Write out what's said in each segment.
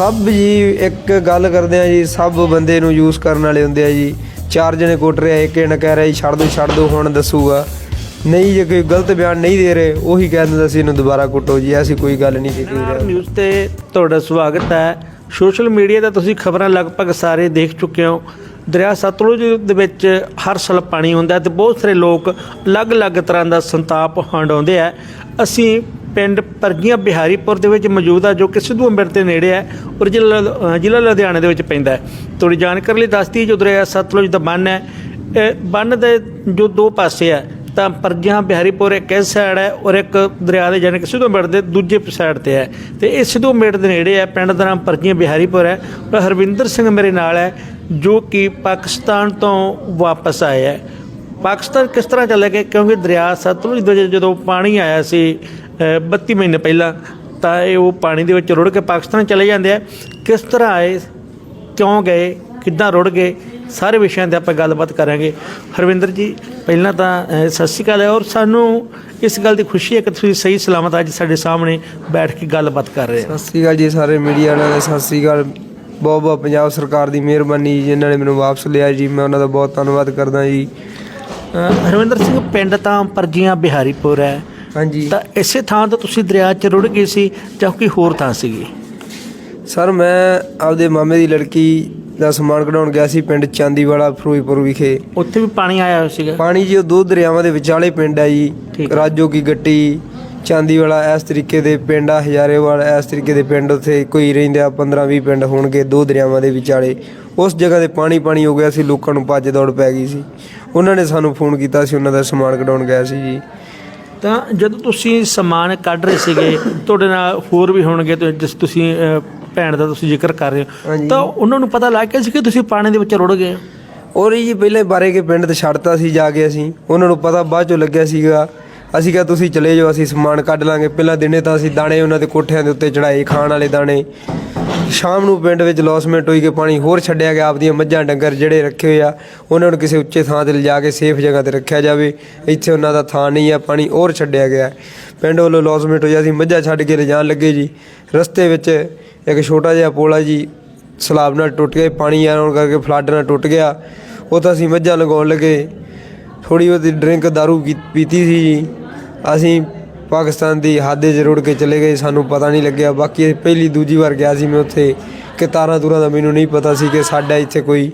ਸਭ ਜੀ ਇੱਕ ਗੱਲ ਕਰਦੇ ਆ ਜੀ ਸਭ ਬੰਦੇ ਨੂੰ ਯੂਜ਼ ਕਰਨ ਵਾਲੇ ਹੁੰਦੇ ਆ ਜੀ। ਚਾਰ ਜਣੇ ਕੁੱਟ ਰਿਹਾ ਇੱਕ ਜਣਾ ਕਹਿ ਰਿਹਾ ਜੀ ਛੱਡ ਦੋ ਛੱਡ ਦੋ ਹੁਣ ਦੱਸੂਗਾ। ਨਹੀਂ ਜੇ ਕੋਈ ਗਲਤ ਬਿਆਨ ਨਹੀਂ ਦੇ ਰਹੇ ਉਹੀ ਕਹਿ ਦਿੰਦਾ ਸੀ ਇਹਨੂੰ ਦੁਬਾਰਾ ਕੁੱਟੋ ਜੀ ਐਸੀ ਕੋਈ ਗੱਲ ਨਹੀਂ ਕੀਤੀ ਆਰ ਨਿਊਜ਼ ਤੇ ਤੁਹਾਡਾ ਸਵਾਗਤ ਹੈ। ਸੋਸ਼ਲ ਮੀਡੀਆ ਤੇ ਤੁਸੀਂ ਖਬਰਾਂ ਲਗਭਗ ਸਾਰੇ ਦੇਖ ਚੁੱਕੇ ਹੋ। ਦਰਿਆ ਸਤਲੁਜ ਦੇ ਵਿੱਚ ਹਰ ਸਾਲ ਪਾਣੀ ਹੁੰਦਾ ਤੇ ਬਹੁਤ ਸਾਰੇ ਲੋਕ ਅਲੱਗ-ਅਲੱਗ ਤਰ੍ਹਾਂ ਦਾ ਸੰਤਾਪ ਹੰਡਾਉਂਦੇ ਆ। ਅਸੀਂ ਪਿੰਡ ਪਰਗੀਆਂ ਬਿਹਾਰੀਪੁਰ ਦੇ ਵਿੱਚ ਮੌਜੂਦ ਆ, ਜੋ ਕਿ ਸਿੱਧੂ ਅੰਬਰ ਦੇ ਨੇੜੇ ਹੈ ਔਰ ਜ਼ਿਲ੍ਹਾ ਜ਼ਿਲ੍ਹਾ ਲੁਧਿਆਣੇ ਦੇ ਵਿੱਚ ਪੈਂਦਾ ਹੈ। ਥੋੜੀ ਜਾਣਕਾਰੀ ਲਈ ਦੱਸਦੀ ਜੋ ਦਰਿਆ ਸਤਲੁਜ ਦਾ ਬੰਨ ਹੈ, ਇਹ ਬੰਨ ਦੇ ਜੋ ਦੋ ਪਾਸੇ ਹੈ ਤਾਂ ਪਰਜੀਆਂ ਬਿਹਾਰੀਪੁਰ ਇੱਕ ਇਸ ਸਾਈਡ ਹੈ ਔਰ ਇੱਕ ਦਰਿਆ ਦੇ ਜਾਨੀ ਕਿ ਸਿੱਧੂ ਮੇੜ ਦੇ ਦੂਜੇ ਸਾਈਡ ਤੇ ਹੈ। ਤੇ ਇਹ ਸਿੱਧੂ ਮੇੜ ਦੇ ਨੇੜੇ ਹੈ, ਪਿੰਡ ਦਾ ਨਾਮ ਪਰਗੀਆਂ ਬਿਹਾਰੀਪੁਰ ਹੈ। ਪਰ ਹਰਵਿੰਦਰ ਸਿੰਘ ਮੇਰੇ ਨਾਲ ਹੈ, ਜੋ ਕਿ ਪਾਕਿਸਤਾਨ ਤੋਂ ਵਾਪਸ ਆਏ ਹੈ। ਪਾਕਿਸਤਾਨ ਕਿਸ ਤਰ੍ਹਾਂ ਚਲੇ ਗਏ ਕਿਉਂਕਿ ਦਰਿਆ ਸਤਲੁਜ ਦੇ ਵਿੱਚ ਜਦੋਂ ਪਾਣੀ ਆਇਆ ਸੀ 32 ਮਹੀਨੇ ਪਹਿਲਾਂ ਤਾਂ ਇਹ ਉਹ ਪਾਣੀ ਦੇ ਵਿੱਚ ਰੁੜ ਕੇ ਪਾਕਿਸਤਾਨ ਚਲੇ ਜਾਂਦੇ ਆ। ਕਿਸ ਤਰ੍ਹਾਂ ਆਏ ਕਿਉਂ ਗਏ ਕਿੱਦਾਂ ਰੁੜ ਗਏ ਸਾਰੇ ਵਿਸ਼ਿਆਂ ਤੇ ਆਪਾਂ ਗੱਲਬਾਤ ਕਰਾਂਗੇ। ਹਰਵਿੰਦਰ ਜੀ ਪਹਿਲਾਂ ਤਾਂ ਸਤਿ ਸ਼੍ਰੀ ਅਕਾਲ ਹੈ ਔਰ ਸਾਨੂੰ ਇਸ ਗੱਲ ਦੀ ਖੁਸ਼ੀ ਹੈ ਕਿ ਤੁਸੀਂ ਸਹੀ ਸਲਾਮਤ ਅੱਜ ਸਾਡੇ ਸਾਹਮਣੇ ਬੈਠ ਕੇ ਗੱਲਬਾਤ ਕਰ ਰਹੇ ਹੋ। ਸਤਿ ਸ੍ਰੀ ਅਕਾਲ ਜੀ ਸਾਰੇ ਮੀਡੀਆ ਵਾਲਿਆਂ ਦਾ ਸਤਿ ਸ੍ਰੀ ਅਕਾਲ। ਬਹੁਤ ਬਹੁਤ ਪੰਜਾਬ ਸਰਕਾਰ ਦੀ ਮਿਹਰਬਾਨੀ ਜਿਨ੍ਹਾਂ ਨੇ ਮੈਨੂੰ ਵਾਪਸ ਲਿਆ ਜੀ ਮੈਂ ਉਹਨਾਂ ਦਾ ਬਹੁਤ ਧੰਨਵਾਦ ਕਰਦਾ ਜੀ। ਹਰਵਿੰਦਰ ਸਿੰਘ ਪਿੰਡ ਤਾਂ ਪਰਜੀਆਂ ਬਿਹਾਰੀਪੁਰ ਹੈ। ਹਾਂਜੀ। ਤਾਂ ਇਸੇ ਥਾਂ ਤੋਂ ਤੁਸੀਂ ਦਰਿਆ 'ਚ ਰੁੜ ਗਏ ਸੀ ਜਾਂ ਕੋਈ ਹੋਰ ਥਾਂ ਸੀਗੀ? ਸਰ ਮੈਂ ਆਪਦੇ ਮਾਮੇ ਦੀ ਲੜਕੀ ਦਾ ਸਮਾਨ ਕਢਾਉਣ ਗਿਆ ਸੀ ਪਿੰਡ ਚਾਂਦੀਵਾਲਾ ਫਿਰੋਜ਼ਪੁਰ ਵਿਖੇ। ਉੱਥੇ ਵੀ ਪਾਣੀ ਆਇਆ ਹੋਇਆ ਸੀਗਾ? ਪਾਣੀ ਜੀ ਉਹ ਦੋ ਦਰਿਆਵਾਂ ਦੇ ਵਿਚਾਲੇ ਪਿੰਡ ਹੈ ਜੀ। ਠੀਕ। ਰਾਜੋ ਕੀ ਗੱਟੀ ਚਾਂਦੀਵਾਲਾ ਇਸ ਤਰੀਕੇ ਦੇ ਪਿੰਡ ਆ ਹਜ਼ਾਰੇਵਾਲ ਇਸ ਤਰੀਕੇ ਦੇ ਪਿੰਡ ਉੱਥੇ ਕੋਈ ਰਹਿੰਦੇ ਆ 15 20 ਪਿੰਡ ਹੋਣਗੇ ਦੋ ਦਰਿਆਵਾਂ ਦੇ ਵਿਚਾਲੇ। ਉਸ ਜਗ੍ਹਾ ਤੇ ਪਾਣੀ ਪਾਣੀ ਹੋ ਗਿਆ ਸੀ ਲੋਕਾਂ ਨੂੰ ਭੱਜ ਦੌੜ ਪੈ ਗਈ ਸੀ। ਉਹਨਾਂ ਨੇ ਸਾਨੂੰ ਫੋਨ ਕੀਤਾ ਸੀ ਉਹਨਾਂ ਦਾ ਸਮਾਨ ਕਢਾਉਣ ਗਿਆ ਸੀ ਜੀ। ਤਾਂ ਜਦੋਂ ਤੁਸੀਂ ਸਮਾਨ ਕੱਢ ਰਹੇ ਸੀਗੇ ਤੁਹਾਡੇ ਨਾਲ ਹੋਰ ਵੀ ਹੋਣਗੇ ਤੇ ਜਿਸ ਤੁਸੀਂ ਅਹ, ਭੈਣ ਦਾ ਤੁਸੀਂ ਜ਼ਿਕਰ ਕਰ ਰਹੇ ਹੋ ਹਾਂਜੀ। ਤਾਂ ਉਹਨਾਂ ਨੂੰ ਪਤਾ ਲੱਗ ਗਿਆ ਸੀ ਕਿ ਤੁਸੀਂ ਪਾਣੀ ਦੇ ਵਿੱਚ ਰੁੜ ਗਏ ਹੋ ਔਰ ਜੀ ਪਹਿਲੇ ਬਾਰੇ ਕੇ ਪਿੰਡ ਤੇ ਛੱਡਤਾ ਸੀ ਜਾ ਕੇ ਅਸੀਂ ਉਹਨਾਂ ਨੂੰ ਪਤਾ ਬਾਅਦ ਚੋਂ ਲੱਗਿਆ ਸੀਗਾ ਅਸੀਂ ਕਿਹਾ ਤੁਸੀਂ ਚਲੇ ਜਾਓ, ਅਸੀਂ ਸਮਾਨ ਕੱਢ ਲਾਂਗੇ। ਪਹਿਲਾਂ ਦਿਨੇ ਤਾਂ ਅਸੀਂ ਦਾਣੇ ਉਹਨਾਂ ਦੇ ਕੋਠਿਆਂ ਦੇ ਉੱਤੇ ਚੜਾਏ ਖਾਣ ਵਾਲੇ ਦਾਣੇ। ਸ਼ਾਮ ਨੂੰ ਪਿੰਡ ਵਿੱਚ ਲੌਸਮੈਂਟ ਹੋਈ ਕਿ ਪਾਣੀ ਹੋਰ ਛੱਡਿਆ ਗਿਆ, ਆਪਦੀਆਂ ਮੱਝਾਂ, ਡੰਗਰ ਜਿਹੜੇ ਰੱਖੇ ਹੋਏ ਆ, ਉਹਨਾਂ ਨੂੰ ਕਿਸੇ ਉੱਚੇ ਥਾਂ ਤੇ ਲਿਜਾ ਕੇ ਸੇਫ ਜਗ੍ਹਾ ਤੇ ਰੱਖਿਆ ਜਾਵੇ। ਇੱਥੇ ਉਹਨਾਂ ਦਾ ਥਾਂ ਨਹੀਂ ਆ, ਪਾਣੀ ਹੋਰ ਛੱਡਿਆ ਗਿਆ। ਪਿੰਡ ਵੱਲੋਂ ਲੌਸਮੈਂਟ ਹੋਈ ਅਸੀਂ ਮੱਝਾਂ ਛੱਡ ਕੇ ਲਿਜਾਣ ਲੱਗੇ ਜੀ। ਰਸਤੇ ਵਿੱਚ ਇੱਕ ਛੋਟਾ ਜਿਹਾ ਪੋਲਾ ਜੀ, ਸਲਾਬ ਨਾਲ ਟੁੱਟ ਗਿਆ, ਪਾਣੀ ਆਉਣ ਕਰਕੇ ਫਲੱਡ ਨਾਲ ਟੁੱਟ ਗਿਆ। ਉਹ ਤਾਂ ਅਸੀਂ ਮੱਝਾਂ ਲਗਾਉਣ ਲੱਗੇ। ਥੋੜੀ ਬਹੁਤੀ ਡਰਿੰਕ दारू ਪੀਤੀ ਸੀ ਜੀ। ਅਸੀਂ ਪਾਕਿਸਤਾਨ ਦੀ ਹਾਦੇ ਰੁੜ ਕੇ ਚਲੇ ਗਏ ਸਾਨੂੰ ਪਤਾ ਨਹੀਂ ਲੱਗਿਆ। ਬਾਕੀ ਪਹਿਲੀ ਦੂਜੀ ਵਾਰ ਗਿਆ ਸੀ ਮੈਂ ਉੱਥੇ। ਕਿ ਤਾਰਾਂ ਤੂਰਾਂ ਦਾ ਮੈਨੂੰ ਨਹੀਂ ਪਤਾ ਸੀ ਕਿ ਸਾਡਾ ਇੱਥੇ ਕੋਈ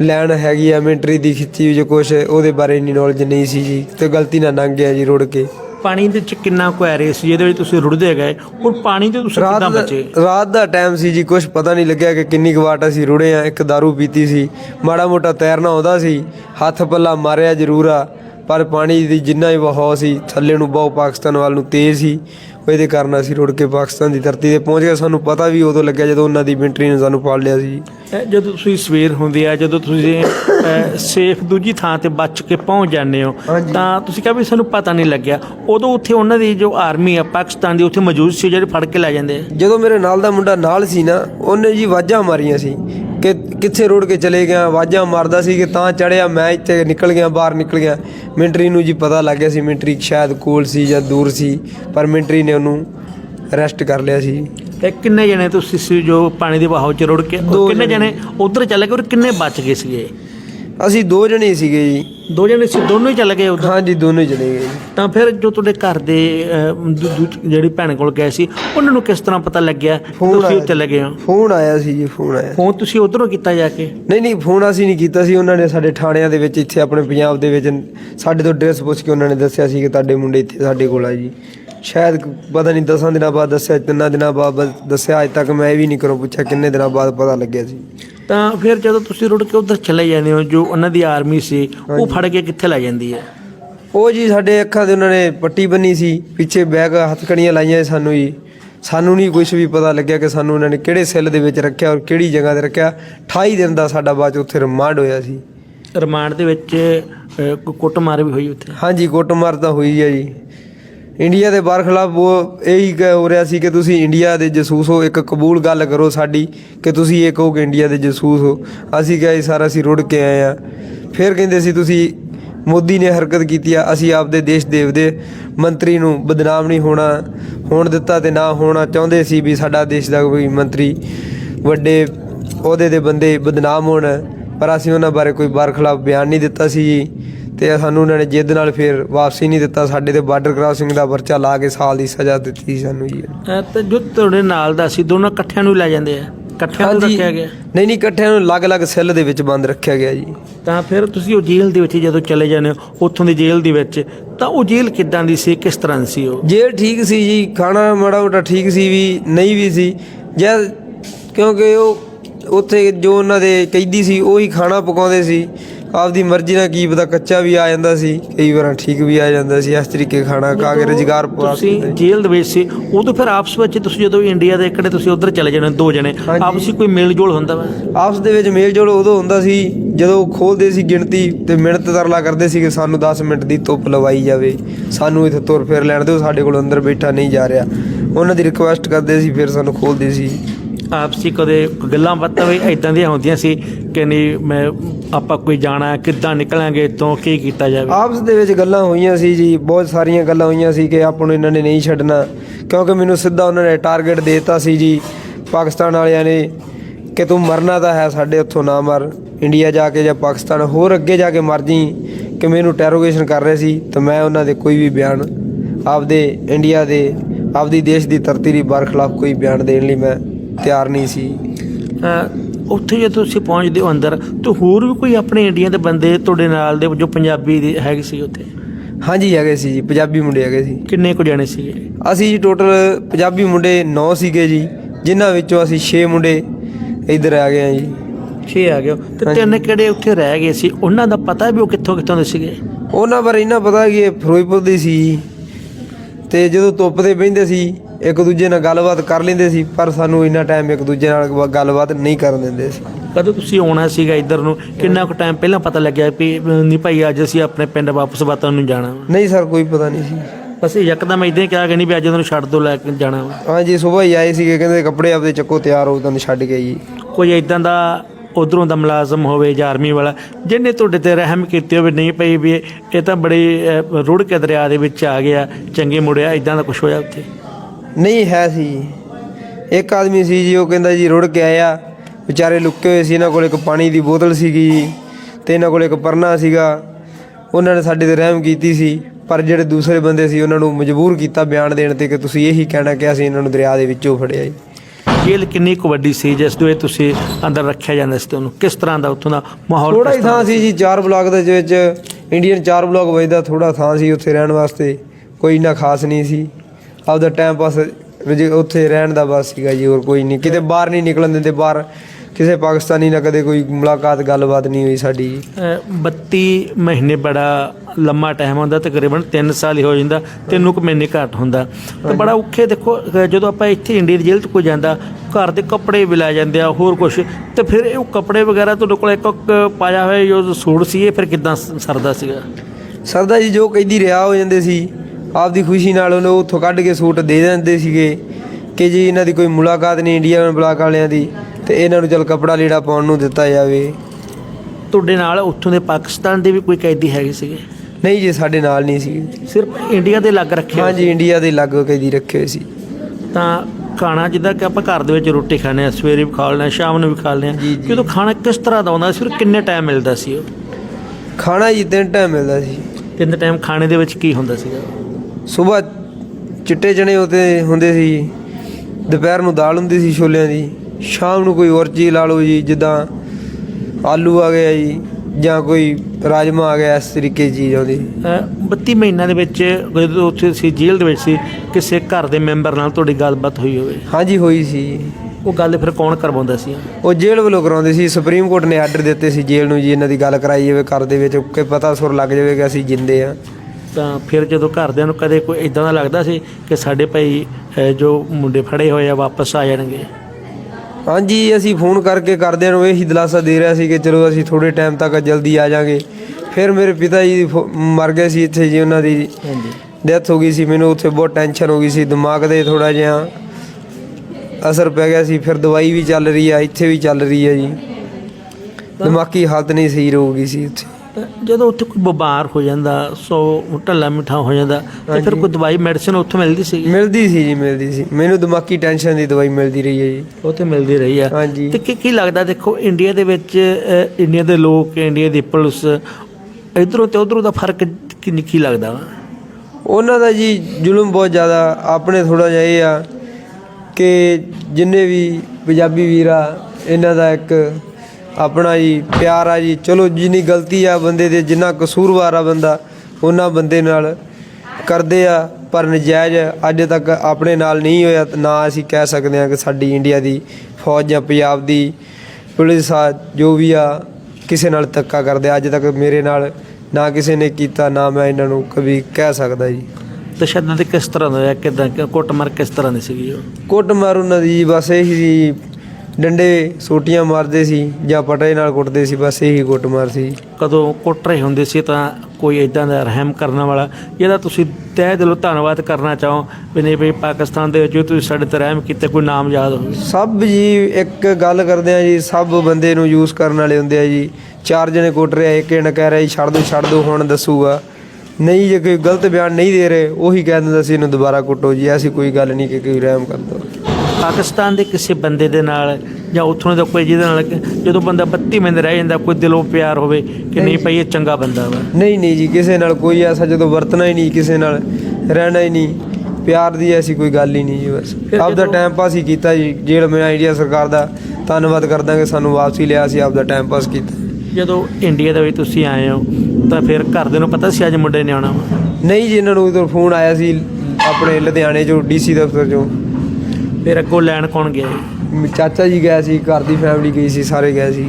ਲੈਣ ਹੈਗੀ ਆ ਮਿਲਟਰੀ ਦੀ ਖਿੱਚੀ ਜੋ ਕੁਛ ਉਹਦੇ ਬਾਰੇ ਨਹੀਂ ਨੌਲੇਜ ਨਹੀਂ ਸੀ ਜੀ। ਤੇ ਗਲਤੀ ਨਾਲ ਲੰਘ ਗਿਆ ਜੀ ਰੁੜ ਕੇ। ਪਾਣੀ ਦੇ ਵਿੱਚ ਕਿੰਨਾ ਕੁ ਐਰੇ ਸੀ ਜਿਹਦੇ ਵਿੱਚ ਤੁਸੀਂ ਰੁੜਦੇ ਗਏ ਔਰ ਪਾਣੀ ਤੋਂ ਤੁਸੀਂ ਰਾਤ ਕਿੱਦਾਂ ਦਾ ਬਚੇ? ਰਾਤ ਦਾ ਟਾਈਮ ਸੀ ਜੀ ਕੁਝ ਪਤਾ ਨਹੀਂ ਲੱਗਿਆ ਕਿ ਕਿੰਨੀ ਕੁ ਵਾਟ ਅਸੀਂ ਰੁੜੇ ਆ। ਇੱਕ दारू ਪੀਤੀ ਸੀ। ਮਾੜਾ ਮੋਟਾ ਤੈਰਨਾ ਆਉਂਦਾ ਸੀ। ਹੱਥ ਪੱਲਾ ਮਾਰਿਆ ਜ਼ਰੂਰ ਆ। ਪਰ ਪਾਣੀ ਦੀ ਜਿੰਨਾ ਹੀ ਵਹਾਅ ਸੀ ਥੱਲੇ ਨੂੰ ਬਹੁ ਪਾਕਿਸਤਾਨ ਵੱਲ ਨੂੰ ਤੇਜ਼ ਸੀ ਉਹਦੇ ਕਾਰਨ ਅਸੀਂ ਰੁੜ ਕੇ ਪਾਕਿਸਤਾਨ ਦੀ ਧਰਤੀ ਤੇ ਪਹੁੰਚ ਗਏ। ਸਾਨੂੰ ਪਤਾ ਵੀ ਉਦੋਂ ਲੱਗਿਆ ਜਦੋਂ ਉਹਨਾਂ ਦੀ ਮਿਲਟਰੀ ਨੇ ਸਾਨੂੰ ਫੜ ਲਿਆ ਸੀ। ਜਦੋਂ ਤੁਸੀਂ ਸਵੇਰ ਹੁੰਦੀ ਆ ਜਦੋਂ ਤੁਸੀਂ ਸੇਫ ਦੂਜੀ ਥਾਂ ਤੇ ਬਚ ਕੇ ਪਹੁੰਚ ਜਾਂਦੇ ਹੋ। ਤਾਂ ਤੁਸੀਂ ਕਿਹਾ ਵੀ ਸਾਨੂੰ ਪਤਾ ਨਹੀਂ ਲੱਗਿਆ। ਉਦੋਂ ਉੱਥੇ ਉਹਨਾਂ ਦੀ ਜੋ ਆਰਮੀ ਆ ਪਾਕਿਸਤਾਨ ਦੀ ਉੱਥੇ ਮੌਜੂਦ ਸੀ ਜਿਹੜੇ ਫੜ ਕੇ ਲੈ ਜਾਂਦੇ ਜਦੋਂ ਮੇਰੇ ਨਾਲ ਦਾ ਮੁੰਡਾ ਨਾਲ ਸੀ ਨਾ ਉਹਨੇ ਜੀ ਵਾਜਾਂ ਮਾਰੀਆਂ ਸੀ। ਕਿੱਥੇ ਰੁੜ ਕੇ ਚਲੇ ਗਿਆ ਵਾਜਾਂ ਮਾਰਦਾ ਸੀ ਕਿ ਤਾਂ ਚੜਿਆ ਮੈਂ ਇੱਥੇ ਨਿਕਲ ਗਿਆ ਬਾਹਰ ਨਿਕਲ ਗਿਆ। ਮਿਲਟਰੀ ਨੂੰ ਜੀ ਪਤਾ ਲੱਗ ਗਿਆ ਸੀ ਮਿਲਟਰੀ ਸ਼ਾਇਦ ਕੋਲ ਸੀ ਜਾਂ ਦੂਰ ਸੀ ਪਰ ਮਿਲਟਰੀ ਨੇ ਉਹਨੂੰ ਅਰੈਸਟ ਕਰ ਲਿਆ ਸੀ। ਤੇ ਕਿੰਨੇ ਜਣੇ ਤੁਸੀਂ ਜੋ ਪਾਣੀ ਦੇ ਵਹਾਅ 'ਚ ਰੁੜ ਕੇ ਕਿੰਨੇ। ਜਣੇ ਉਧਰ ਚੱਲ ਗਏ ਔਰ ਕਿੰਨੇ ਬਚ ਗਏ ਸੀਗੇ? ਅਸੀਂ ਦੋ ਜਣੇ ਸੀਗੇ ਜੀ। ਦੋ ਜਣੇ ਸੀ ਦੋਨੋਂ ਹੀ ਚੱਲ ਗਏ ਉਧਰ? ਹਾਂਜੀ ਦੋਨੋਂ ਹੀ ਚਲੇ ਗਏ ਜੀ। ਤਾਂ ਫਿਰ ਜੋ ਤੁਹਾਡੇ ਘਰ ਦੇ ਅਹ, ਦੂ- ਦੂ- ਜਿਹੜੀ ਭੈਣ ਕੋਲ ਗਏ ਸੀ ਉਹਨਾਂ ਨੂੰ ਕਿਸ ਤਰ੍ਹਾਂ ਪਤਾ ਲੱਗਿਆ ਕਿ ਫੋਨ ਤੁਸੀਂ ਆਇਆ ਚਲੇ ਗਏ ਹੋ? ਫੋਨ ਆਇਆ ਸੀ ਜੀ ਫੋਨ ਆਇਆ। ਫੋਨ ਤੁਸੀਂ ਉਧਰੋਂ ਕੀਤਾ ਜਾ ਕੇ? ਨਹੀਂ ਨਹੀਂ ਫੋਨ ਅਸੀਂ ਨਹੀਂ ਕੀਤਾ ਸੀ। ਉਹਨਾਂ ਨੇ ਸਾਡੇ ਥਾਣਿਆਂ ਦੇ ਵਿੱਚ ਇੱਥੇ ਆਪਣੇ ਪੰਜਾਬ ਦੇ ਵਿੱਚ ਸਾਡੇ ਤੋਂ ਐਡਰੈਸ ਪੁੱਛ ਕੇ ਉਹਨਾਂ ਨੇ ਦੱਸਿਆ ਸੀ ਕਿ ਤੁਹਾਡੇ ਮੁੰਡੇ ਇੱਥੇ ਸਾਡੇ ਕੋਲ ਆ ਜੀ। ਸ਼ਾਇਦ ਪਤਾ ਨਹੀਂ ਦਸਾਂ ਦਿਨਾਂ ਬਾਅਦ ਦੱਸਿਆ ਤਿੰਨਾਂ ਦਿਨਾਂ ਬਾਅਦ ਦੱਸਿਆ ਅੱਜ ਤੱਕ ਮੈਂ ਇਹ ਵੀ ਨਹੀਂ ਕਰੋ ਪੁੱਛਿਆ ਕਿੰਨੇ ਦਿਨਾਂ ਬਾਅਦ ਪਤਾ ਲੱਗਿਆ ਸੀ। ਤਾਂ ਫਿਰ ਜਦੋਂ ਤੁਸੀਂ ਰੁੜ ਕੇ ਉਧਰ ਚਲੇ ਜਾਂਦੇ ਹੋ ਜੋ ਉਹਨਾਂ ਦੀ ਆਰਮੀ ਸੀ ਉਹ ਫੜ ਕੇ ਕਿੱਥੇ ਲੈ ਜਾਂਦੀ ਹੈ? ਉਹ ਜੀ ਸਾਡੇ ਅੱਖਾਂ ਤੇ ਉਹਨਾਂ ਨੇ ਪੱਟੀ ਬੰਨੀ ਸੀ ਪਿੱਛੇ ਬੈਗ ਹੱਥਕੜੀਆਂ ਲਾਈਆਂ ਸੀ ਸਾਨੂੰ ਜੀ। ਸਾਨੂੰ ਨਹੀਂ ਕੁਝ ਵੀ ਪਤਾ ਲੱਗਿਆ ਕਿ ਸਾਨੂੰ ਉਹਨਾਂ ਨੇ ਕਿਹੜੇ ਸੈੱਲ ਦੇ ਵਿੱਚ ਰੱਖਿਆ ਔਰ ਕਿਹੜੀ ਜਗ੍ਹਾ ਤੇ ਰੱਖਿਆ। 28 ਦਿਨ ਦਾ ਸਾਡਾ ਬਾਅਦ ਉੱਥੇ ਰਿਮਾਂਡ ਹੋਇਆ ਸੀ। ਰਿਮਾਂਡ ਦੇ ਵਿੱਚ ਕੁੱਟਮਾਰ ਵੀ ਹੋਈ ਉੱਥੇ? ਹਾਂਜੀ ਕੁੱਟਮਾਰ ਤਾਂ ਹੋਈ ਹੈ ਜੀ। ਇੰਡੀਆ ਦੇ ਬਰਖਲਾਫ ਉਹ ਇਹੀ ਕਹਿ ਹੋ ਰਿਹਾ ਸੀ ਕਿ ਤੁਸੀਂ ਇੰਡੀਆ ਦੇ ਜਸੂਸ ਹੋ, ਇੱਕ ਕਬੂਲ ਗੱਲ ਕਰੋ ਸਾਡੀ ਕਿ ਤੁਸੀਂ ਇਹ ਕਹੋ ਕਿ ਇੰਡੀਆ ਦੇ ਜਸੂਸ ਹੋ। ਅਸੀਂ ਕਿਹਾ ਜੀ ਸਾਰਾ ਅਸੀਂ ਰੁੜ ਕੇ ਆਏ ਆ ਫਿਰ ਕਹਿੰਦੇ ਸੀ, ਤੁਸੀਂ ਮੋਦੀ ਨੇ ਹਰਕਤ ਕੀਤੀ ਆ, ਅਸੀਂ ਆਪਦੇ ਦੇਸ਼ ਦੇਵ ਦੇ ਮੰਤਰੀ ਨੂੰ ਬਦਨਾਮ ਨਹੀਂ ਹੋਣਾ, ਹੋਣ ਦਿੱਤਾ ਤੇ ਨਾ ਹੋਣਾ ਚਾਹੁੰਦੇ ਸੀ ਵੀ ਸਾਡਾ ਦੇਸ਼ ਦਾ ਕੋਈ ਮੰਤਰੀ ਵੱਡੇ ਅਹੁਦੇ ਦੇ ਬੰਦੇ ਬਦਨਾਮ ਹੋਣ, ਪਰ ਅਸੀਂ ਉਹਨਾਂ ਬਾਰੇ ਕੋਈ ਬਰਖਲਾਫ ਬਿਆਨ ਨਹੀਂ ਦਿੱਤਾ ਸੀ ਜੀ। ਤੇ ਸਾਨੂੰ ਉਹਨਾਂ ਨੇ ਜਿੱਦ ਨਾਲ ਫਿਰ ਵਾਪਸੀ ਨਹੀਂ ਦਿੱਤਾ। ਸਾਡੇ ਤੇ ਬਾਰਡਰ ਕ੍ਰਾਸਿੰਗ ਦਾ ਪਰਚਾ ਲਾ ਕੇ ਸਾਲ ਦੀ ਸਜ਼ਾ ਦਿੱਤੀ ਸਾਨੂੰ ਜੀ। ਅਹ ਤੇ ਜੋ ਤੁਹਾਡੇ ਨਾਲ ਦਾ ਸੀ ਦੋਨੋਂ ਇਕੱਠਿਆਂ ਨੂੰ ਹੀ ਲੈ ਜਾਂਦੇ ਆ? ਇਕੱਠਿਆਂ ਨੂੰ ਹਾਂਜੀ। ਰੱਖਿਆ ਗਿਆ? ਨਹੀਂ ਨਹੀਂ ਇਕੱਠਿਆਂ ਨੂੰ ਅਲੱਗ-ਅਲੱਗ ਸੈੱਲ ਦੇ ਵਿੱਚ ਬੰਦ ਰੱਖਿਆ ਗਿਆ ਜੀ। ਤਾਂ ਫਿਰ ਤੁਸੀਂ ਉਹ ਜੇਲ੍ਹ ਦੇ ਵਿੱਚ ਜਦੋਂ ਚਲੇ ਜਾਂਦੇ ਹੋ ਉੱਥੋਂ ਦੀ ਜੇਲ੍ਹ ਦੇ ਵਿੱਚ ਤਾਂ ਉਹ ਜੇਲ੍ਹ ਕਿੱਦਾਂ ਦੀ ਸੀ? ਕਿਸ ਤਰ੍ਹਾਂ ਦੀ ਸੀ ਉਹ? ਜੇਲ੍ਹ ਠੀਕ ਸੀ ਜੀ ਖਾਣਾ ਮਾੜਾ ਮੋਟਾ ਠੀਕ ਸੀ ਵੀ ਨਹੀਂ ਵੀ ਸੀ। ਜਦ ਕਿਉਂਕਿ ਉਹ ਉੱਥੇ ਜੋ ਉਹਨਾਂ ਦੇ ਕੈਦੀ ਸੀ ਉਹੀ ਖਾਣਾ ਪਕਾਉਂਦੇ ਸੀ। ਆਪਦੀ ਮਰਜ਼ੀ ਨਾਲ ਕੀ ਪਤਾ ਕੱਚਾ ਵੀ ਆ ਜਾਂਦਾ ਸੀ ਕਈ ਵਾਰ ਠੀਕ ਵੀ ਆ ਜਾਂਦਾ ਸੀ ਇਸ ਤਰੀਕੇ ਖਾਣਾ ਖਾ ਕੇ ਰੁਜ਼ਗਾਰ ਪਾ ਤੁਸੀਂ ਜੇਲ੍ਹ ਦੇ ਵਿੱਚ ਸੀ ਉਦੋਂ ਫਿਰ ਆਪਸ ਵਿੱਚ ਤੁਸੀਂ ਜਦੋਂ ਇੰਡੀਆ ਦੇ ਇਕੜੇ ਤੁਸੀਂ ਉਧਰ ਚਲੇ ਜਾਣੇ ਦੋ ਜਣੇ। ਆਪਸੀ ਕੋਈ ਮੇਲ ਜੋਲ ਹੁੰਦਾ ਵਾ? ਆਪਸ ਦੇ ਵਿੱਚ ਮੇਲ ਜੋਲ ਉਦੋਂ ਹੁੰਦਾ ਸੀ ਜਦੋਂ ਖੋਲਦੇ ਸੀ ਗਿਣਤੀ ਤੇ ਮਿਹਨਤ ਤਰਲਾ ਕਰਦੇ ਸੀ ਕਿ ਸਾਨੂੰ 10 ਮਿੰਟ ਦੀ ਧੁੱਪ ਲਵਾਈ ਜਾਵੇ ਸਾਨੂੰ ਇੱਥੇ ਤੁਰ ਫਿਰ ਲੈਣ ਦਿਓ ਸਾਡੇ ਕੋਲ ਅੰਦਰ ਬੈਠਾ ਨਹੀਂ ਜਾ ਰਿਹਾ। ਉਹਨਾਂ ਦੀ ਰਿਕੁਐਸਟ ਕਰਦੇ ਸੀ ਫਿਰ ਸਾਨੂੰ ਖੋਲਦੇ ਸੀ। ਆਪਸੀ ਕਦੇ ਗੱਲਾਂ ਬਾਤਾਂ ਵੀ ਇਦਾਂ ਦੀਆਂ ਹੁੰਦੀਆਂ ਸੀ ਕਿ ਨਹੀਂ ਮੈਂ ਆਪਾਂ ਕੋਈ ਜਾਣਾ ਕਿੱਦਾਂ ਨਿਕਲਾਂਗੇ ਇੱਥੋਂ ਕੀ ਕੀਤਾ ਜਾਵੇ? ਆਪਸ ਦੇ ਵਿੱਚ ਗੱਲਾਂ ਹੋਈਆਂ ਸੀ ਜੀ ਬਹੁਤ ਸਾਰੀਆਂ ਗੱਲਾਂ ਹੋਈਆਂ ਸੀ ਕਿ ਆਪਾਂ ਨੂੰ ਇਹਨਾਂ ਨੇ ਨਹੀਂ ਛੱਡਣਾ। ਕਿਉਂਕਿ ਮੈਨੂੰ ਸਿੱਧਾ ਉਹਨਾਂ ਨੇ ਟਾਰਗੇਟ ਦੇਤਾ ਸੀ ਜੀ ਪਾਕਿਸਤਾਨ ਵਾਲਿਆਂ ਨੇ ਕਿ ਤੂੰ ਮਰਨਾ ਤਾਂ ਹੈ ਸਾਡੇ ਉੱਥੋਂ ਨਾ ਮਰ। ਇੰਡੀਆ ਜਾ ਕੇ ਜਾਂ ਪਾਕਿਸਤਾਨ ਹੋਰ ਅੱਗੇ ਜਾ ਕੇ ਮਰ ਜੀ ਕਿ ਮੈਨੂੰ ਟੈਰੋਗੇਸ਼ਨ ਕਰ ਰਹੇ ਸੀ ਤਾਂ ਮੈਂ ਉਹਨਾਂ ਦੇ ਕੋਈ ਵੀ ਬਿਆਨ ਆਪਦੇ ਇੰਡੀਆ ਦੇ ਆਪਦੀ ਦੇਸ਼ ਦੀ ਧਰਤੀ ਦੀ ਬਰਖਲਾਫ ਕੋਈ ਬਿਆਨ ਦੇਣ ਲਈ ਮੈਂ ਤਿਆਰ ਨਹੀਂ ਸੀ। ਉੱਥੇ ਜੇ ਤੁਸੀਂ ਪਹੁੰਚਦੇ ਹੋ ਅੰਦਰ ਤਾਂ ਹੋਰ ਵੀ ਕੋਈ ਆਪਣੇ ਇੰਡੀਆ ਦੇ ਬੰਦੇ ਤੁਹਾਡੇ ਨਾਲ ਦੇ ਜੋ ਪੰਜਾਬੀ ਦੇ ਹੈਗੇ ਸੀ ਉੱਥੇ? ਹਾਂਜੀ ਹੈਗੇ ਸੀ ਜੀ ਪੰਜਾਬੀ ਮੁੰਡੇ ਹੈਗੇ ਸੀ। ਕਿੰਨੇ ਕੁ ਜਾਣੇ ਸੀਗੇ ਅਸੀਂ ਜੀ ਟੋਟਲ ਪੰਜਾਬੀ ਮੁੰਡੇ 9 ਸੀਗੇ ਜੀ ਜਿਨ੍ਹਾਂ ਵਿੱਚੋਂ ਅਸੀਂ 6 ਮੁੰਡੇ ਇੱਧਰ ਆ ਗਏ ਆ ਜੀ। 6 ਆ ਗਏ। ਤੇ ਤਿੰਨ ਕਿਹੜੇ ਉੱਥੇ ਰਹਿ ਗਏ ਸੀ? ਉਹਨਾਂ ਦਾ ਪਤਾ ਵੀ ਉਹ ਕਿੱਥੋਂ ਕਿੱਥੋਂ ਦੇ ਸੀਗੇ? ਉਹਨਾਂ ਬਾਰੇ ਇਹਨਾਂ ਪਤਾ ਕਿ ਇਹ ਫਿਰੋਜ਼ਪੁਰ ਦੇ ਸੀ। ਤੇ ਜਦੋਂ ਧੁੱਪ ਤੇ ਬਹਿੰਦੇ ਸੀ ਇੱਕ ਦੂਜੇ ਨਾਲ ਗੱਲਬਾਤ ਕਰ ਲੈਂਦੇ ਸੀ ਪਰ ਸਾਨੂੰ ਇੰਨਾ ਟਾਈਮ ਇੱਕ ਦੂਜੇ ਨਾਲ ਗੱਲਬਾਤ ਨਹੀਂ ਕਰਨ ਦਿੰਦੇ ਸੀ। ਕਦੋਂ ਤੁਸੀਂ ਆਉਣਾ ਸੀਗਾ ਇੱਧਰ ਨੂੰ? ਕਿੰਨਾ ਕੁ ਟਾਈਮ ਪਹਿਲਾਂ ਪਤਾ ਲੱਗਿਆ ਵੀ ਨਹੀਂ ਭਾਈ ਅੱਜ ਅਸੀਂ ਆਪਣੇ ਪਿੰਡ ਵਾਪਸ ਵਤਨ ਨੂੰ ਜਾਣਾ ਨਹੀਂ ਸਰ ਕੋਈ ਪਤਾ ਨਹੀਂ ਸੀ। ਬਸ ਯਕਦਮ ਇਦਾਂ ਹੀ ਕਿਹਾ ਕਿ ਨਹੀਂ ਵੀ ਅੱਜ ਤੁਹਾਨੂੰ ਛੱਡ ਦੋ ਲੈ ਕੇ ਜਾਣਾ ਵਾ। ਹਾਂਜੀ ਸਵੇਰ ਹੀ ਆਏ ਸੀਗੇ ਕਹਿੰਦੇ ਕੱਪੜੇ ਆਪਦੇ ਚੱਕੋ ਤਿਆਰ ਹੋ ਤੁਹਾਨੂੰ ਛੱਡ ਕੇ ਜੀ ਕੋਈ ਇਦਾਂ ਦਾ ਉਧਰੋਂ ਦਾ ਮੁਲਾਜ਼ਮ ਹੋਵੇ ਜਾਂ ਆਰਮੀ ਵਾਲਾ ਜਿਹਨੇ ਤੁਹਾਡੇ ਤੇ ਰਹਿਮ ਕੀਤੇ ਹੋਵੇ ਨਹੀਂ ਪਈ ਵੀ ਇਹ- ਤਾਂ ਬੜੀ ਰੁੜ ਕੇ ਦਰਿਆ ਦੇ ਵਿੱਚ ਆ ਗਿਆ ਚੰਗੇ ਮੁੜਿਆ ਇਦਾਂ ਦਾ ਕੁਝ ਹੋਇਆ ਉੱਥੇ? ਨਹੀਂ ਹੈ ਸੀ। ਇੱਕ ਆਦਮੀ ਸੀ ਜੀ ਉਹ ਕਹਿੰਦਾ ਜੀ ਰੁੜ ਕੇ ਆਇਆ। ਵਿਚਾਰੇ ਲੁੱਕੇ ਹੋਏ ਸੀ ਇਹਨਾਂ ਕੋਲ ਇੱਕ ਪਾਣੀ ਦੀ ਬੋਤਲ ਸੀਗੀ ਜੀ ਤੇ ਇਹਨਾਂ ਕੋਲ ਇੱਕ ਪਰਨਾ ਸੀਗਾ। ਉਹਨਾਂ ਨੇ ਸਾਡੇ ਤੇ ਰਹਿਮ ਕੀਤੀ ਸੀ ਪਰ ਜਿਹੜੇ ਦੂਸਰੇ ਬੰਦੇ ਸੀ ਉਹਨਾਂ ਨੂੰ ਮਜਬੂਰ ਕੀਤਾ ਬਿਆਨ ਦੇਣ ਤੇ ਕਿ ਤੁਸੀਂ ਇਹੀ ਕਹਿਣਾ ਕਿ ਅਸੀਂ ਇਹਨਾਂ ਨੂੰ ਦਰਿਆ ਦੇ ਵਿੱਚੋਂ ਫੜਿਆ ਜੀ। ਜੇਲ੍ਹ ਕਿੰਨੀ ਕੁ ਵੱਡੀ ਸੀ ਜਿਸ ਦੇ ਵਿੱਚ ਤੁਸੀਂ ਅੰਦਰ ਰੱਖਿਆ ਜਾਂਦਾ ਸੀ ਤੁਹਾਨੂੰ ਕਿਸ ਤਰ੍ਹਾਂ ਦਾ ਉੱਥੋਂ ਦਾ ਮਾਹੌਲ ਥੋੜਾ ਹੀ ਥਾਂ ਸੀ ਜੀ ਚਾਰ ਬਲਾਕ ਦੇ ਵਿੱਚ ਇੰਡੀਅਨ ਚਾਰ ਬਲਾਕ ਵਜਦਾ ਥੋੜਾ ਥਾਂ ਸੀ ਉੱਥੇ ਰਹਿਣ ਵਾਸਤੇ। ਕੋਈ ਇੰਨਾ ਖਾਸ ਨਹੀਂ ਸੀ। ਆਪਦਾ ਟਾਈਮ ਪਾਸ ਰੁਝ- ਉੱਥੇ ਰਹਿਣ ਦਾ ਬਸ ਸੀਗਾ ਜੀ ਹੋਰ ਕੋਈ ਨਹੀਂ। ਕਿਤੇ ਬਾਹਰ ਨਹੀਂ ਨਿਕਲਣ ਦਿੰਦੇ ਬਾਹਰ ਕਿਸੇ ਪਾਕਿਸਤਾਨੀ ਨਾਲ ਕਦੇ ਕੋਈ ਮੁਲਾਕਾਤ ਗੱਲਬਾਤ ਨਹੀਂ ਹੋਈ ਸਾਡੀ ਜੀ। ਅਹ 32 ਮਹੀਨੇ ਬੜਾ ਲੰਮਾ ਟਾਈਮ ਹੁੰਦਾ ਤਕਰੀਬਨ 3 ਸਾਲ ਹੀ ਹੋ ਜਾਂਦਾ ਤਿੰਨ ਕੁ ਮਹੀਨੇ ਘੱਟ ਹੁੰਦਾ। ਤੇ ਬੜਾ ਔਖੇ ਦੇਖੋ ਜਦੋਂ ਆਪਾਂ ਇੱਥੇ ਇੰਡੀਆ ਦੀ ਜੇਲ੍ਹ 'ਚ ਕੋਈ ਜਾਂਦਾ ਘਰ ਦੇ ਕੱਪੜੇ ਵੀ ਲੈ ਜਾਂਦੇ ਆ ਹੋਰ ਕੁਝ ਤੇ ਫਿਰ ਇਹ ਕੱਪੜੇ ਵਗੈਰਾ ਤੁਹਾਡੇ ਕੋਲ ਇੱਕ ਇੱਕ ਪਾਇਆ ਹੋਇਆ ਜੋ ਸੂਟ ਸੀ ਇਹ ਫਿਰ ਕਿਦਾਂ ਸਰਦਾ ਸੀਗਾ? ਸਰਦਾ ਜੀ ਜੋ ਕੈਦੀ ਰਿਹਾ ਹੋ ਜਾਂਦੇ ਸੀ। ਆਪਦੀ ਖੁਸ਼ੀ ਨਾਲ ਉਹਨੂੰ ਉੱਥੋਂ ਕੱਢ ਕੇ ਸੂਟ ਦੇ ਦਿੰਦੇ ਸੀਗੇ ਕਿ ਜੀ ਇਹਨਾਂ ਦੀ ਕੋਈ ਮੁਲਾਕਾਤ ਨਹੀਂ ਇੰਡੀਆ ਬਲਾਕ ਵਾਲਿਆਂ ਦੀ ਤੇ ਇਹਨਾਂ ਨੂੰ ਚਲ ਕਪੜਾ ਲੀੜਾ ਪਾਉਣ ਨੂੰ ਦਿੱਤਾ ਜਾਵੇ। ਤੁਹਾਡੇ ਨਾਲ ਉੱਥੋਂ ਦੇ ਪਾਕਿਸਤਾਨ ਦੇ ਵੀ ਕੋਈ ਕੈਦੀ ਹੈਗੇ ਸੀਗੇ? ਨਹੀਂ ਜੀ ਸਾਡੇ ਨਾਲ ਨਹੀਂ ਸੀ। ਸਿਰਫ ਇੰਡੀਆ ਦੇ ਲੱਗ ਰੱਖੇ ਹੋਏ ਹਾਂਜੀ ਇੰਡੀਆ ਦੇ ਲੱਗ ਕੈਦੀ ਰੱਖੇ ਹੋਏ ਸੀ। ਤਾਂ ਖਾਣਾ ਜਿੱਦਾਂ ਕਿ ਆਪਾਂ ਘਰ ਦੇ ਵਿੱਚ ਰੋਟੀ ਖਾਂਦੇ ਆ ਸਵੇਰੇ ਵੀ ਖਾ ਲੈਂਦੇ ਹਾਂ ਸ਼ਾਮ ਨੂੰ ਵੀ ਖਾ ਲੈਂਦੇ ਜੀ, ਆ ਜੀ। ਜਦੋਂ ਖਾਣਾ ਕਿਸ ਤਰ੍ਹਾਂ ਦਾ ਆਉਂਦਾ ਸੀ ਫਿਰ ਕਿੰਨੇ ਟਾਈਮ ਮਿਲਦਾ ਸੀ ਉਹ? ਖਾਣਾ ਜੀ ਤਿੰਨ ਟਾਈਮ ਮਿਲਦਾ ਸੀ। ਤਿੰਨ ਟਾਈਮ ਖਾਣੇ ਦੇ ਵਿੱਚ ਕੀ ਹੁੰਦਾ ਸੀਗਾ? ਸਵੇਰ ਚਿੱਟੇ ਚਣੇ ਉਤੇ ਹੁੰਦੇ ਸੀ ਦੁਪਹਿਰ ਨੂੰ ਦਾਲ ਹੁੰਦੀ ਸੀ ਛੋਲਿਆਂ ਦੀ ਸ਼ਾਮ ਨੂੰ ਕੋਈ ਹੋਰ ਚੀਜ਼ ਲਾ ਲਓ ਜੀ ਜਿੱਦਾਂ ਆਲੂ ਆ ਗਿਆ ਜੀ ਜਾਂ ਕੋਈ ਰਾਜਮਾ ਆ ਗਿਆ ਇਸ ਤਰੀਕੇ ਦੀ ਚੀਜ਼ ਆਉਂਦੀ ਅਹ 32 ਮਹੀਨਿਆਂ ਦੇ ਵਿੱਚ ਜਦੋਂ ਉੱਥੇ ਸੀ ਜੇਲ੍ਹ ਦੇ ਵਿੱਚ ਸੀ ਕਿਸੇ ਘਰ ਦੇ ਮੈਂਬਰ ਨਾਲ ਤੁਹਾਡੀ ਗੱਲਬਾਤ ਹੋਈ ਹੋਵੇ? ਹਾਂਜੀ ਹੋਈ ਸੀ। ਉਹ ਗੱਲ ਫਿਰ ਕੌਣ ਕਰਵਾਉਂਦਾ ਸੀ? ਉਹ ਜੇਲ੍ਹ ਵੱਲੋਂ ਕਰਾਉਂਦੇ ਸੀ ਸੁਪਰੀਮ ਕੋਰਟ ਨੇ ਆਰਡਰ ਦਿੱਤੇ ਸੀ ਜੇਲ੍ਹ ਨੂੰ ਜੀ ਇਹਨਾਂ ਦੀ ਗੱਲ ਕਰਾਈ ਜਾਵੇ ਘਰ ਦੇ ਵਿੱਚ ਕਿ ਪਤਾ ਸੁਰ ਲੱਗ ਜਾਵੇ ਕਿ ਅਸੀਂ ਜਿੰਦੇ ਆ। ਤਾਂ ਫਿਰ ਜਦੋਂ ਘਰਦਿਆਂ ਨੂੰ ਕਦੇ ਕੋਈ ਇਦਾਂ ਦਾ ਲੱਗਦਾ ਸੀ ਕਿ ਸਾਡੇ ਭਾਈ ਅਹ ਜੋ ਮੁੰਡੇ ਫੜੇ ਹੋਏ ਆ ਵਾਪਸ ਆ ਜਾਣਗੇ? ਹਾਂਜੀ ਅਸੀਂ ਫੋਨ ਕਰਕੇ ਕਰਦਿਆਂ ਨੂੰ ਇਹੀ ਦਿਲਾਸਾ ਦੇ ਰਿਹਾ ਸੀ ਕਿ ਚਲੋ ਅਸੀਂ ਥੋੜੇ ਟਾਈਮ ਤੱਕ ਜਲਦੀ ਆ ਜਾਾਂਗੇ। ਫਿਰ ਮੇਰੇ ਪਿਤਾ ਜੀ ਫੋ- ਮਰ ਗਏ ਸੀ ਇੱਥੇ ਜੀ ਉਹਨਾਂ ਦੀ ਹਾਂਜੀ। ਡੈਥ ਹੋ ਗਈ ਸੀ। ਮੈਨੂੰ ਉੱਥੇ ਬਹੁਤ ਟੈਨਸ਼ਨ ਹੋ ਗਈ ਸੀ ਦਿਮਾਗ ਦੇ ਥੋੜਾ ਜਿਹਾ ਅਸਰ ਪੈ ਗਿਆ ਸੀ। ਫਿਰ ਦਵਾਈ ਵੀ ਚੱਲ ਰਹੀ ਆ ਇੱਥੇ ਵੀ ਚੱਲ ਰਹੀ ਆ ਜੀ। ਦਿਮਾਗੀ ਹਾਲਤ ਨਹੀਂ ਸਹੀ ਰਹੂਗੀ ਸੀ ਉੱਥੇ। ਜਦੋਂ ਉੱਥੇ ਕੋਈ ਬਿਮਾਰ ਹੋ ਜਾਂਦਾ ਸੋ ਢੱਲਾ ਮਿੱਠਾ ਹੋ ਜਾਂਦਾ ਤੇ ਫਿਰ ਕੋਈ ਦਵਾਈ ਮੈਡੀਸਿਨ ਉੱਥੋਂ ਮਿਲਦੀ ਸੀ ਮਿਲਦੀ ਸੀ ਜੀ ਮਿਲਦੀ ਸੀ। ਮੈਨੂੰ ਦਿਮਾਗੀ ਟੈਨਸ਼ਨ ਦੀ ਦਵਾਈ ਮਿਲਦੀ ਰਹੀ ਹੈ ਜੀ। ਉਹ ਤੇ ਮਿਲਦੀ ਰਹੀ ਆ। ਹਾਂਜੀ। ਤੇ ਕੀ ਕੀ ਲੱਗਦਾ ਦੇਖੋ ਇੰਡੀਆ ਦੇ ਵਿੱਚ ਇੰਡੀਆ ਦੇ ਲੋਕ ਇੰਡੀਆ ਦੀ ਪੁਲਿਸ ਇਧਰੋਂ ਤੇ ਉਧਰੋਂ ਦਾ ਫ਼ਰਕ ਕੀ ਕੀ ਲੱਗਦਾ ਉਹਨਾਂ ਦਾ ਜੀ ਜ਼ੁਲਮ ਬਹੁਤ ਜ਼ਿਆਦਾ ਆਪਣੇ ਥੋੜਾ ਜਿਹਾ ਇਹ ਆ ਕਿ ਜਿੰਨੇ ਵੀ ਪੰਜਾਬੀ ਵੀਰ ਇਹਨਾਂ ਦਾ ਇੱਕ ਆਪਣਾ ਜੀ ਪਿਆਰ ਆ ਜੀ। ਚਲੋ ਜਿੰਨੀ ਗਲਤੀ ਆ ਬੰਦੇ ਦੇ ਜਿੰਨਾ ਕਸੂਰਵਾਰ ਆ ਬੰਦਾ ਉਹਨਾਂ ਬੰਦੇ ਨਾਲ ਕਰਦੇ ਆ ਪਰ ਨਜਾਇਜ਼ ਅੱਜ ਤੱਕ ਆਪਣੇ ਨਾਲ ਨਹੀਂ ਹੋਇਆ ਨਾ ਅਸੀਂ ਕਹਿ ਸਕਦੇ ਆ ਕਿ ਸਾਡੀ ਇੰਡੀਆ ਦੀ ਫੌਜ ਜਾਂ ਪੰਜਾਬ ਦੀ ਪੁਲਿਸ ਆ ਜੋ ਵੀ ਆ ਕਿਸੇ ਨਾਲ ਧੱਕਾ ਕਰਦੇ ਆ। ਅੱਜ ਤੱਕ ਮੇਰੇ ਨਾਲ ਨਾ ਕਿਸੇ ਨੇ ਕੀਤਾ ਨਾ ਮੈਂ ਇਹਨਾਂ ਨੂੰ ਕभी ਕਹਿ ਸਕਦਾ ਜੀ। ਤਸ਼ੱਦਦ ਕਿਸ ਤਰ੍ਹਾਂ ਦਾ ਹੋਇਆ ਕਿਦਾਂ ਕੁੱਟਮਾਰ ਕਿਸ ਤਰ੍ਹਾਂ ਦੀ ਸੀਗੀ ਉਹ? ਕੁੱਟ ਮਾਰ ਉਹਨਾਂ ਦੀ ਬਸ ਇਹੀ ਡੰਡੇ ਸੋਟੀਆਂ ਮਾਰਦੇ ਸੀ ਜਾਂ ਪਟੇ ਨਾਲ ਕੁੱਟਦੇ ਸੀ ਬਸ ਇਹੀ ਕੁੱਟ ਮਾਰ ਸੀ। ਕਦੋਂ ਕੁੱਟ ਰਹੇ ਹੁੰਦੇ ਸੀ ਤਾਂ ਕੋਈ ਇਦਾਂ ਦਾ ਰਹਿਮ ਕਰਨ ਵਾਲਾ ਜਿਹਦਾ ਤੁਸੀਂ ਤਹਿ ਦਿਲੋਂ ਧੰਨਵਾਦ ਕਰਨਾ ਚਾਹੋ ਵੀ ਨਹੀਂ ਵੀ ਪਾਕਿਸਤਾਨ ਦੇ ਵਿੱਚ ਜੋ ਤੁਸੀਂ ਸਾਡੇ ਤੇ ਰਹਿਮ ਕੀਤੇ ਕੋਈ ਨਾਮ ਯਾਦ ਹੋਵੇ। ਸਭ ਜੀ ਇੱਕ ਗੱਲ ਕਰਦੇ ਆ ਜੀ ਸਭ ਬੰਦੇ ਨੂੰ ਯੂਜ਼ ਕਰਨ ਵਾਲੇ ਹੁੰਦੇ ਆ ਜੀ। ਚਾਰ ਜਣੇ ਕੁੱਟ ਰਿਹਾ ਇੱਕ ਜਣਾ ਕਹਿ ਰਿਹਾ ਜੀ ਛੱਡ ਦੋ ਛੱਡ ਦੋ ਹੁਣ ਦੱਸੂਗਾ। ਨਹੀਂ ਜੇ ਕੋਈ ਗਲਤ ਬਿਆਨ ਨਹੀਂ ਦੇ ਰਹੇ ਉਹੀ ਕਹਿ ਦਿੰਦਾ ਸੀ ਇਹਨੂੰ ਦੁਬਾਰਾ ਕੁੱਟੋ ਜੀ ਐਸੀ ਕੋਈ ਗੱਲ ਨਹੀਂ ਕਿ ਕੋਈ ਰਹਿਮ ਕਰਦਾ ਪਾਕਿਸਤਾਨ ਦੇ ਕਿਸੇ ਬੰਦੇ ਦੇ ਨਾਲ ਜਾਂ ਉੱਥੋਂ ਦਾ ਕੋਈ ਜਿਹਦੇ ਨਾਲ ਜਦੋਂ ਬੰਦਾ 32 ਮਹੀਨੇ ਰਹਿ ਜਾਂਦਾ ਕੋਈ ਦਿਲੋਂ ਪਿਆਰ ਹੋਵੇ ਕਿ ਨਹੀਂ ਭਈ ਇਹ ਚੰਗਾ ਬੰਦਾ ਵਾ। ਨਹੀਂ ਨਹੀਂ ਜੀ ਕਿਸੇ ਨਾਲ ਕੋਈ ਐਸਾ ਜਦੋਂ ਵਰਤਣਾ ਹੀ ਨਹੀਂ ਕਿਸੇ ਨਾਲ ਰਹਿਣਾ ਹੀ ਨਹੀਂ ਪਿਆਰ ਦੀ ਐਸੀ ਕੋਈ ਗੱਲ ਹੀ ਨਹੀਂ ਜੀ ਬਸ। ਆਪਦਾ ਜਦੋਂ- ਟਾਈਮ ਪਾਸ ਹੀ ਕੀਤਾ ਜੀ ਜਿਹੜਾ ਮੈਂ ਇੰਡੀਆ ਸਰਕਾਰ ਦਾ ਧੰਨਵਾਦ ਕਰਦਾ ਕਿ ਸਾਨੂੰ ਵਾਪਸੀ ਲਿਆ ਸੀ ਆਪਦਾ ਟਾਈਮ ਪਾਸ ਕੀਤਾ। ਜਦੋਂ ਇੰਡੀਆ ਦੇ ਵਿੱਚ ਤੁਸੀਂ ਆਏ ਹੋ ਤਾਂ ਫਿਰ ਘਰਦਿਆਂ ਨੂੰ ਪਤਾ ਸੀ ਅੱਜ ਮੁੰਡੇ ਨੇ ਆਉਣਾ ਵਾ? ਨਹੀਂ ਜੀ ਇਹਨਾਂ ਨੂੰ ਉਦੋਂ ਫੋਨ ਆਇਆ ਸੀ ਆਪਣੇ ਲੁਧਿਆਣੇ ਚੋਂ ਡੀਸੀ ਦਫ਼ਤਰ ਚੋਂ ਫਿਰ ਅੱਗੋਂ ਲੈਣ ਕੌਣ ਗਿਆ ਜੀ? ਚਾਚਾ ਜੀ ਗਿਆ ਸੀ ਘਰ ਦੀ ਫੈਮਿਲੀ ਗਈ ਸੀ ਸਾਰੇ ਗਏ ਸੀ।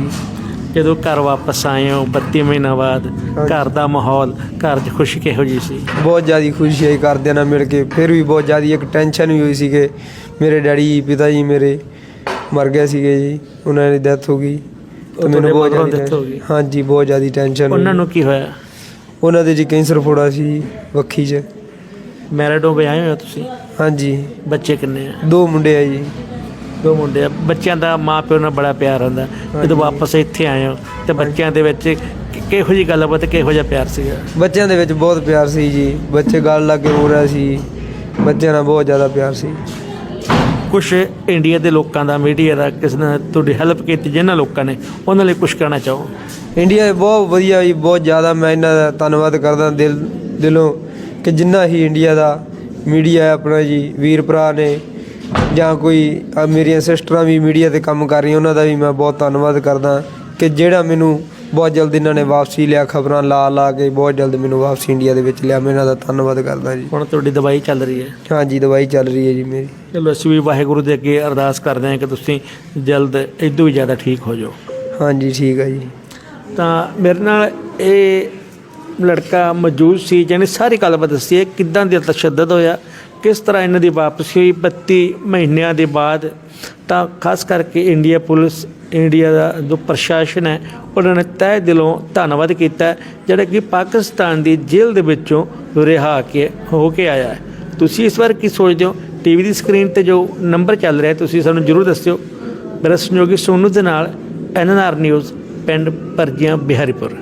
ਜਦੋਂ ਘਰ ਵਾਪਸ ਆਏ ਹੋ 32 ਮਹੀਨਾ ਬਾਅਦ ਘਰ ਦਾ ਮਾਹੌਲ ਘਰ 'ਚ ਖੁਸ਼ੀ ਕਿਹੋ ਜੀ ਸੀ? ਬਹੁਤ ਜ਼ਿਆਦਾ ਖੁਸ਼ੀ ਆਈ ਘਰਦਿਆਂ ਨਾਲ ਮਿਲ ਕੇ ਫਿਰ ਵੀ ਬਹੁਤ ਜ਼ਿਆਦਾ ਇੱਕ ਟੈਨਸ਼ਨ ਵੀ ਹੋਈ ਸੀ ਕਿ ਮੇਰੇ ਡੈਡੀ ਪਿਤਾ ਜੀ ਮੇਰੇ ਮਰ ਗਏ ਸੀਗੇ ਜੀ ਉਹਨਾਂ ਦੀ ਡੈਥ ਹੋ ਗਈ। ਉਹ ਤੇ ਮੈਨੂੰ ਬਹੁਤ ਤੁਹਾਡੇ ਜ਼ਿਆਦਾ ਮਗਰੋਂ death ਹੋ ਗਈ। ਹਾਂਜੀ ਬਹੁਤ ਜ਼ਿਆਦਾ ਟੈਨਸ਼ਨ ਉਹਨਾਂ ਨੂੰ ਕੀ ਹੋਇਆ? ਉਹਨਾਂ ਦੇ ਜੀ ਕੈਂਸਰ ਫੋੜਾ ਸੀ ਵੱਖੀ 'ਚ। ਮੈਰਿਡ ਹੋ ਆਏ ਹੋ ਤੁਸੀਂ? ਹਾਂਜੀ। ਬੱਚੇ ਕਿੰਨੇ ਆ? ਦੋ ਮੁੰਡੇ ਆ ਜੀ। ਦੋ ਮੁੰਡੇ ਆ। ਬੱਚਿਆਂ ਦਾ ਮਾਂ ਪਿਓ ਨਾਲ ਬੜਾ ਪਿਆਰ ਹੁੰਦਾ। ਜਦੋਂ ਵਾਪਸ ਇੱਥੇ ਆਏ ਹੋ ਤੇ ਬੱਚਿਆਂ ਦੇ ਵਿੱਚ ਕਿ- ਕਿਹੋ ਜੀ ਗੱਲਬਾਤ ਕਿਹੋ ਜਿਹਾ ਪਿਆਰ ਸੀਗਾ? ਬੱਚਿਆਂ ਦੇ ਵਿੱਚ ਬਹੁਤ ਪਿਆਰ ਸੀ ਜੀ। ਬੱਚੇ ਗੱਲ ਲਾ ਕੇ ਰੋ ਰਿਹਾ ਸੀ। ਬੱਚਿਆਂ ਨਾਲ ਬਹੁਤ ਜ਼ਿਆਦਾ ਪਿਆਰ ਸੀ। ਕੁਝ ਇੰਡੀਆ ਦੇ ਲੋਕਾਂ ਦਾ ਮੀਡੀਆ ਦਾ ਕਿਸ ਨੇ ਤੁਹਾਡੀ ਹੈਲਪ ਕੀਤੀ ਜਿਨ੍ਹਾਂ ਲੋਕਾਂ ਨੇ ਉਹਨਾਂ ਲਈ ਕੁਝ ਕਹਿਣਾ ਚਾਹੋ? ਇੰਡੀਆ ਬਹੁਤ ਵਧੀਆ ਜੀ ਬਹੁਤ ਜ਼ਿਆਦਾ ਮੈਂ ਇਹਨਾਂ ਦਾ ਧੰਨਵਾਦ ਕਰਦਾ ਦਿਲ ਦਿਲੋਂ ਕਿ ਜਿੰਨਾ ਹੀ ਇੰਡੀਆ ਦਾ ਮੀਡੀਆ ਹੈ ਆਪਣਾ ਜੀ ਵੀਰ ਭਰਾ ਨੇ ਜਾਂ ਕੋਈ ਆਹ ਮੇਰੀਆਂ ਸਿਸਟਰਾਂ ਵੀ ਮੀਡੀਆ ਤੇ ਕੰਮ ਕਰ ਰਹੀਆਂ ਉਹਨਾਂ ਦਾ ਵੀ ਮੈਂ ਬਹੁਤ ਧੰਨਵਾਦ ਕਰਦਾ ਕਿ ਜਿਹੜਾ ਮੈਨੂੰ ਬਹੁਤ ਜਲਦ ਇਹਨਾਂ ਨੇ ਵਾਪਸੀ ਲਿਆ ਖਬਰਾਂ ਲਾ ਲਾ ਕੇ ਬਹੁਤ ਜਲਦ ਮੈਨੂੰ ਵਾਪਸੀ ਇੰਡੀਆ ਦੇ ਵਿੱਚ ਲਿਆ ਮੈਂ ਇਹਨਾਂ ਦਾ ਧੰਨਵਾਦ ਕਰਦਾ ਜੀ। ਹੁਣ ਤੁਹਾਡੀ ਦਵਾਈ ਚੱਲ ਰਹੀ ਹੈ। ਹਾਂਜੀ ਦਵਾਈ ਚੱਲ ਰਹੀ ਹੈ ਜੀ ਮੇਰੀ। ਚਲੋ ਅਸੀਂ ਵੀ ਵਾਹਿਗੁਰੂ ਦੇ ਅੱਗੇ ਅਰਦਾਸ ਕਰਦੇ ਹਾਂ ਕਿ ਤੁਸੀਂ ਜਲਦ ਇਦੋਂ ਵੀ ਜ਼ਿਆਦਾ ਠੀਕ ਹੋ ਜਾਓ। ਹਾਂਜੀ ਠੀਕ ਹੈ ਜੀ। ਤਾਂ ਮੇਰੇ ਨਾਲ ਇਹ ਲੜਕਾ ਮੌਜੂਦ ਸੀ ਜਿਹਨੇ ਸਾਰੀ ਗੱਲਬਾਤ ਦੱਸੀ ਹੈ, ਕਿੱਦਾਂ ਦੀ ਤਸ਼ੱਦਦ ਹੋਇਆ, ਕਿਸ ਤਰ੍ਹਾਂ ਇਹਨਾਂ ਦੀ ਵਾਪਸੀ ਹੋਈ 32 ਮਹੀਨਿਆਂ ਦੇ ਬਾਅਦ। ਤਾਂ ਖਾਸ ਕਰਕੇ ਇੰਡੀਆ ਪੁਲਿਸ, ਇੰਡੀਆ ਦਾ ਜੋ ਪ੍ਰਸ਼ਾਸਨ ਹੈ, ਉਹਨਾਂ ਨੇ ਤਹਿ ਦਿਲੋਂ ਧੰਨਵਾਦ ਕੀਤਾ, ਜਿਹੜਾ ਕਿ ਪਾਕਿਸਤਾਨ ਦੀ ਜੇਲ੍ਹ ਦੇ ਵਿੱਚੋਂ ਰਿਹਾ ਕੇ, ਹੋ ਕੇ ਆਇਆ ਤੁਸੀਂ ਇਸ ਵਾਰ ਕੀ ਸੋਚਦੇ ਹੋ? ਟੀਵੀ ਦੀ ਸਕਰੀਨ ਤੇ ਜੋ ਨੰਬਰ ਚੱਲ ਰਿਹਾ ਤੁਸੀਂ ਸਾਨੂੰ ਜਰੂਰ ਦੱਸਿਓ। ਮੇਰਾ ਸੰਯੋਗੀ ਸੋਨੂ ਦੇ ਨਾਲ ਐਨਐਨਆਰ ਨਿਊਜ਼, ਪਿੰਡ ਪਰਜੀਆਂ, ਬਿਹਾਰੀਪੁਰ।